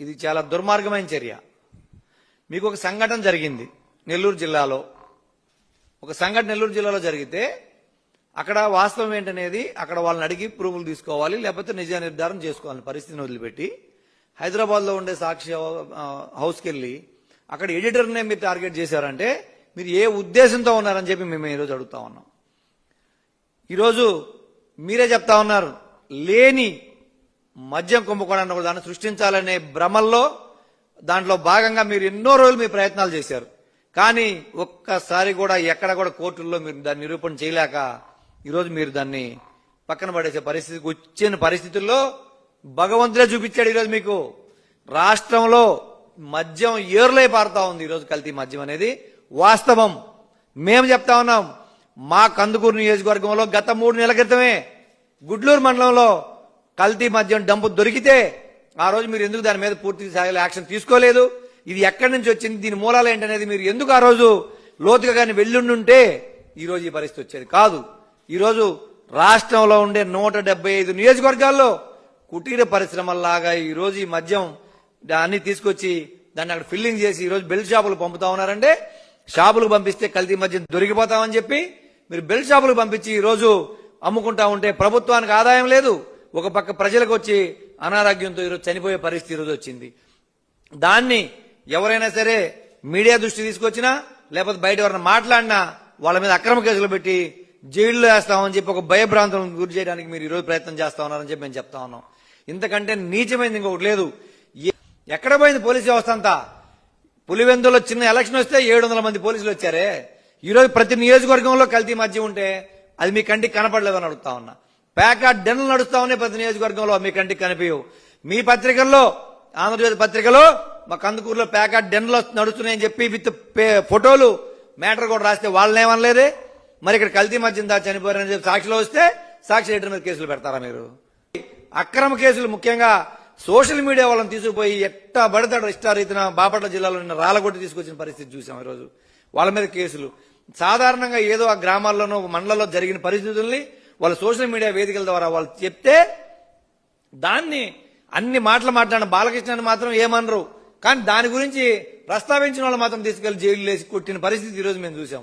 ఇది చాలా దుర్మార్గమైన చర్య. మీకు ఒక సంఘటన జరిగింది నెల్లూరు జిల్లాలో. ఒక సంఘటన నెల్లూరు జిల్లాలో జరిగితే అక్కడ వాస్తవం ఏంటనేది అక్కడ వాళ్ళని అడిగి ప్రూఫ్లు తీసుకోవాలి లేకపోతే నిజ నిర్ధారణ చేసుకోవాలి పరిస్థితిని వదిలిపెట్టి. హైదరాబాద్లో ఉండే సాక్షి హౌస్కి వెళ్ళి అక్కడ ఎడిటర్నే మీరు టార్గెట్ చేశారంటే మీరు ఏ ఉద్దేశంతో ఉన్నారని చెప్పి మేము ఈరోజు అడుగుతా ఉన్నాం. ఈరోజు మీరే చెప్తా ఉన్నారు లేని మద్యం కుంభకోణాన్ని ఒక దాన్ని సృష్టించాలనే భ్రమల్లో దాంట్లో భాగంగా మీరు ఎన్నో రోజులు మీ ప్రయత్నాలు చేశారు. కానీ ఒక్కసారి కూడా ఎక్కడ కూడా కోర్టుల్లో మీరు దాన్ని నిరూపణ చేయలేక ఈరోజు మీరు దాన్ని పక్కన పడేసే పరిస్థితికి వచ్చిన పరిస్థితుల్లో భగవంతుడే చూపించాడు ఈరోజు మీకు. రాష్ట్రంలో మద్యం ఏరులై పారుతా ఉంది ఈరోజు కల్తీ మద్యం అనేది. వాస్తవం. మేము చెప్తా ఉన్నాం. మా కందుకూరు నియోజకవర్గంలో గత మూడు నెలల క్రితమే గుడ్లూరు మండలంలో కల్తీ మద్యం డంపు దొరికితే ఆ రోజు మీరు ఎందుకు దాని మీద పూర్తి స్థాయిలో యాక్షన్ తీసుకోలేదు? ఇది ఎక్కడి నుంచి వచ్చింది? దీని మూలాలు ఏంటనేది మీరు ఎందుకు ఆ రోజు లోతుగా కానీ వెళ్ళుండుంటే ఈ రోజు ఈ పరిస్థితి వచ్చేది కాదు. ఈరోజు రాష్ట్రంలో ఉండే నూట డెబ్బై ఐదు నియోజకవర్గాల్లో కుటీర పరిశ్రమల్లాగా ఈరోజు ఈ మద్యం దాన్ని తీసుకొచ్చి దాన్ని అక్కడ ఫిల్లింగ్ చేసి ఈరోజు బెల్ట్ షాపులు పంపుతా ఉన్నారంటే షాపులకు పంపిస్తే కల్తీ మద్యం దొరికిపోతామని చెప్పి మీరు బెల్ట్ షాపులకు పంపించి ఈరోజు అమ్ముకుంటా ఉంటే ప్రభుత్వానికి ఆదాయం లేదు. ఒక పక్క ప్రజలకు వచ్చి అనారోగ్యంతో ఈరోజు చనిపోయే పరిస్థితి ఈరోజు వచ్చింది. దాన్ని ఎవరైనా సరే మీడియా దృష్టి తీసుకొచ్చినా లేకపోతే బయట ఎవరైనా మాట్లాడినా వాళ్ళ మీద అక్రమ కేసులు పెట్టి జైల్లో వేస్తామని చెప్పి ఒక భయభ్రాంతులను గురి చేయడానికి మీరు ఈరోజు ప్రయత్నం చేస్తా ఉన్నారని చెప్పి మేము చెప్తా ఉన్నాం. ఇంతకంటే నీచమైంది ఇంకొకటి లేదు. ఎక్కడ పోయింది పోలీసు వ్యవస్థ అంతా? పులివెందులో చిన్న ఎలక్షన్ వస్తే ఏడు వందల మంది పోలీసులు వచ్చారే. ఈరోజు ప్రతి నియోజకవర్గంలో కల్తీ మధ్య ఉంటే అది మీ కంటికి కనపడలేదని అడుగుతా ఉన్నా. ప్యాకాట్ డెన్లు నడుస్తా ఉన్నాయి ప్రతి నియోజకవర్గంలో మీ కంటికి కనిపించవు. మీ పత్రికల్లో ఆంధ్రజ్యోతి పత్రికలో మా కందుకూరులో ప్యాకాట్ డెన్లు నడుస్తున్నాయని చెప్పి విత్ పే- ఫోటోలు మ్యాటర్ కూడా రాస్తే వాళ్ళనేమనలేదే మరి ఇక్కడ కల్తీ మద్యం దా చనిపోయారని చెప్పి సాక్షిలో వస్తే సాక్షి లీటర్ మీద కేసులు పెడతారా మీరు? అక్రమ కేసులు ముఖ్యంగా సోషల్ మీడియా వాళ్ళని తీసుకుపోయి ఎట్టా పడతాడు ఇష్టారీతిన బాపట్ల జిల్లాలో నిన్న రాలగొట్టి తీసుకొచ్చిన పరిస్థితి చూసాం ఈరోజు. వాళ్ళ మీద కేసులు. సాధారణంగా ఏదో ఆ గ్రామాల్లోనో మండలంలో జరిగిన పరిస్థితుల్ని వాళ్ళ సోషల్ మీడియా వేదికల ద్వారా వాళ్ళు చెప్తే దాన్ని అన్ని మాటలు మాట్లాడిన బాలకృష్ణని మాత్రం ఏమనరు. కానీ దాని గురించి ప్రస్తావించిన వాళ్ళు మాత్రం తీసుకెళ్ళి జైలు వేసి కొట్టిన పరిస్థితి ఈరోజు మేము చూసాం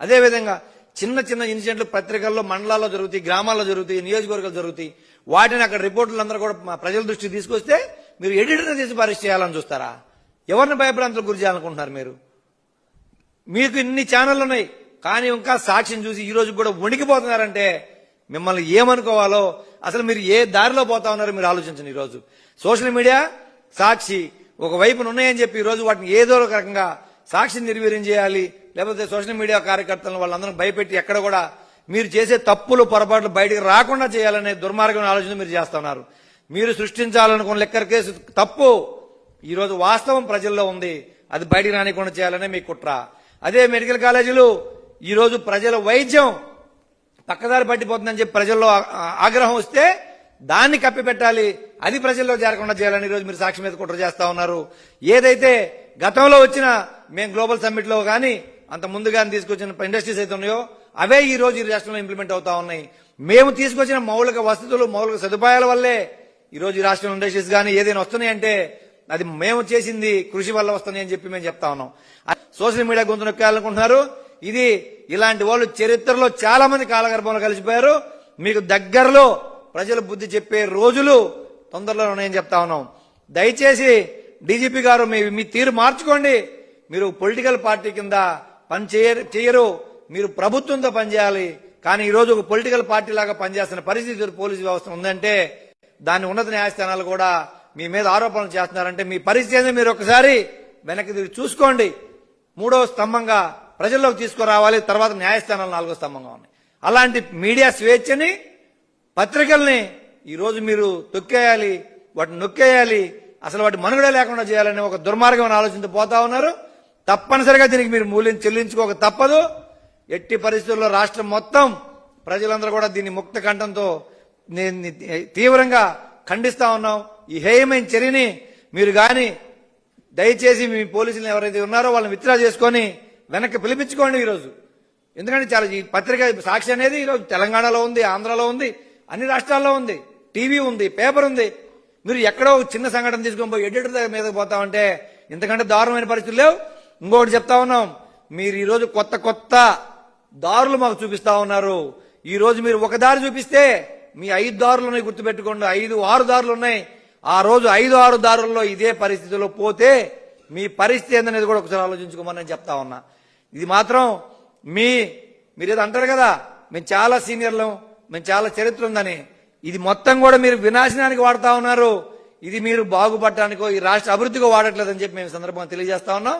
అదేవిధంగా చిన్న చిన్న ఇన్సిడెంట్లు పత్రికల్లో మండలాల్లో జరుగుతాయి గ్రామాల్లో జరుగుతాయి నియోజకవర్గాలు జరుగుతాయి. వాటిని అక్కడ రిపోర్టులు అందరూ కూడా ప్రజల దృష్టికి తీసుకొస్తే మీరు ఎడిటర్ని తీసి పరిస్థితి చేయాలని చూస్తారా? ఎవరిని భయప్రాంతాలకు గురి చేయాలనుకుంటున్నారు మీరు? మీకు ఇన్ని ఛానళ్ళు ఉన్నాయి. కానీ ఇంకా సాక్ష్యం చూసి ఈ రోజు కూడా వణికిపోతున్నారంటే మిమ్మల్ని ఏమనుకోవాలో అసలు మీరు ఏ దారిలో పోతా ఉన్నారో మీరు ఆలోచించండి ఈరోజు. సోషల్ మీడియా సాక్షి ఒక వైపున ఉన్నాయని చెప్పి ఈరోజు వాటిని ఏదో ఒక రకంగా సాక్షిని నిర్వీర్యం చేయాలి లేకపోతే సోషల్ మీడియా కార్యకర్తలను వాళ్ళందరూ భయపెట్టి ఎక్కడ కూడా మీరు చేసే తప్పులు పొరపాట్లు బయటకు రాకుండా చేయాలనే దుర్మార్గం ఆలోచన మీరు చేస్తున్నారు మీరు సృష్టించాలనుకున్న లెక్కర్ కేసు తప్పు. ఈరోజు వాస్తవం ప్రజల్లో ఉంది. అది బయటికి రానికుండా చేయాలనే మీ కుట్ర. అదే మెడికల్ కాలేజీలు ఈరోజు ప్రజల వైద్యం పక్కదారి పట్టిపోతుందని చెప్పి ప్రజల్లో ఆగ్రహం వస్తే దాన్ని కప్పిపెట్టాలి. అది ప్రజల్లో చేరకుండా చేయాలని ఈరోజు మీరు సాక్షి మీద కుట్ర చేస్తా ఉన్నారు. ఏదైతే గతంలో వచ్చిన మేము గ్లోబల్ సమ్మిట్లో కానీ అంత ముందుగా తీసుకొచ్చిన ఇండస్ట్రీస్ అయితే ఉన్నాయో అవే ఈ రోజు ఈ రాష్ట్రంలో ఇంప్లిమెంట్ అవుతా ఉన్నాయి. మేము తీసుకొచ్చిన మౌలిక వసతులు మౌలిక సదుపాయాల వల్లే ఈ రోజు ఈ రాష్ట్రంలో ఇండస్ట్రీస్ కానీ ఏదైనా వస్తున్నాయంటే అది మేము చేసింది కృషి వల్ల వస్తుంది అని చెప్పి మేము చెప్తా ఉన్నాం. ఆ సోషల్ మీడియా గొంతు నొక్కాలనుకుంటున్నారు ఇది ఇలాంటి వాళ్ళు చరిత్రలో చాలా మంది కాలగర్భంలో కలిసిపోయారు. మీకు దగ్గరలో ప్రజలు బుద్ధి చెప్పే రోజులు తొందరలో ఉన్నాయని చెప్తా ఉన్నాం. దయచేసి డీజీపీ గారు మీ మీ తీరు మార్చుకోండి. మీరు పొలిటికల్ పార్టీ కింద పని చేయరు మీరు ప్రభుత్వంతో పనిచేయాలి. కానీ ఈ రోజు ఒక పొలిటికల్ పార్టీ లాగా పనిచేస్తున్న పరిస్థితి పోలీసు వ్యవస్థ ఉందంటే దాని ఉన్నత న్యాయస్థానాలు కూడా మీ మీద ఆరోపణలు చేస్తున్నారంటే మీ పరిస్థితి మీరు ఒకసారి వెనక్కి తిరిగి చూసుకోండి. మూడవ స్తంభంగా ప్రజల్లోకి తీసుకురావాలి తర్వాత న్యాయస్థానాలు నాలుగో స్తంభంగా ఉన్నాయి. అలాంటి మీడియా స్వేచ్ఛని పత్రికల్ని ఈరోజు మీరు తొక్కేయాలి వాటిని నొక్కేయాలి అసలు వాటి మనుగడ లేకుండా చేయాలని ఒక దుర్మార్గమైన ఆలోచనతో పోతా ఉన్నారు. తప్పనిసరిగా దీనికి మీరు మూల్యం చెల్లించుకోక తప్పదు. ఎట్టి పరిస్థితుల్లో రాష్ట్రం మొత్తం ప్రజలందరూ కూడా దీన్ని ముక్త కంఠంతో నేను తీవ్రంగా ఖండిస్తా ఉన్నాం. ఈ హేయమైన చర్యని మీరు కానీ దయచేసి మీ పోలీసులు ఎవరైతే ఉన్నారో వాళ్ళని విత్డ్రా చేసుకొని వెనక్కి పిలిపించుకోండి ఈరోజు. ఎందుకంటే చాలా ఈ పత్రిక సాక్షి అనేది ఈరోజు తెలంగాణలో ఉంది ఆంధ్రాలో ఉంది అన్ని రాష్ట్రాల్లో ఉంది. టీవీ ఉంది పేపర్ ఉంది. మీరు ఎక్కడో ఒక చిన్న సంఘటన తీసుకొని పోయి ఎడిటర్ దగ్గర మీద పోతామంటే ఇంతకంటే దారుణమైన పరిస్థితులు లేవు. ఇంకొకటి చెప్తా ఉన్నాం మీరు ఈరోజు కొత్త కొత్త దారులు మాకు చూపిస్తా ఉన్నారు. ఈరోజు మీరు ఒక దారి చూపిస్తే మీ ఐదు దారులు ఉన్నాయి గుర్తుపెట్టుకోండి. ఐదు ఆరు దారులు ఉన్నాయి. ఆ రోజు ఐదు ఆరు దారుల్లో ఇదే పరిస్థితిలో పోతే మీ పరిస్థితి ఏందనేది కూడా ఒకసారి ఆలోచించుకోమని నేను చెప్తా ఉన్నా. ఇది మాత్రం మీ మీరు ఏదో అంటారు కదా మేము చాలా సీనియర్లం మేము చాలా చరిత్ర ఉందని. ఇది మొత్తం కూడా మీరు వినాశనానికి వాడుతా ఉన్నారు. ఇది మీరు బాగుపడటానికో ఈ రాష్ట్ర అభివృద్ధికో వాడట్లేదని చెప్పి మేము సందర్భంగా తెలియజేస్తా ఉన్నాం.